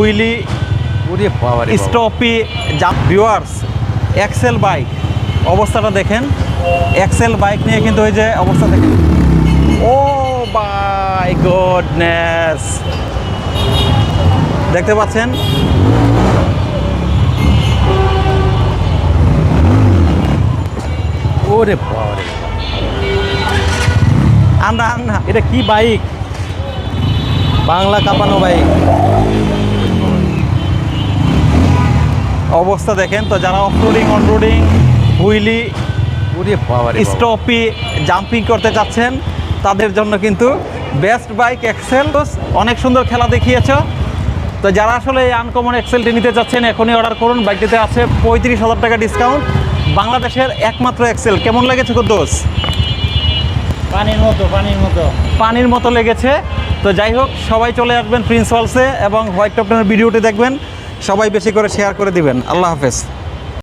Wheelie. Stoppie jump viewers XL bike অবস্থাটা দেখেন। Excel bike নিয়ে কিন্তু ওই যে অবস্থা দেখেন। ও বাই গুডনেস দেখতে পাচ্ছেন? ওরে বাবা রে বাবা। আন্না আন্না এটা কি বাইক বাংলা কাঁপানো বাইক অবস্থা দেখেন। তো যারা off roading on roading wheelie stoppie jumping করতে চাচ্ছেন তাদের জন্য কিন্তু বেস্ট বাইক এক্সেল অনেক সুন্দর খেলা দেখিয়েছ। তো যারা আসলে এই আনকমন এক্সেলটি নিতে চাচ্ছেন এখনই অর্ডার করুন। বাইকটিতে আছে পঁয়ত্রিশ হাজার টাকা ডিসকাউন্ট বাংলাদেশের একমাত্র এক্সেল কেমন লেগেছে দোষ পানির মতো পানির মতো। পানির মতো লেগেছে। তো যাই হোক সবাই চলে আসবেন প্রিন্সিপালসে এবং হোয়াইট টপনের ভিডিওটি দেখবেন। সবাই বেশি করে শেয়ার করে দিবেন। আল্লাহ হাফেজ।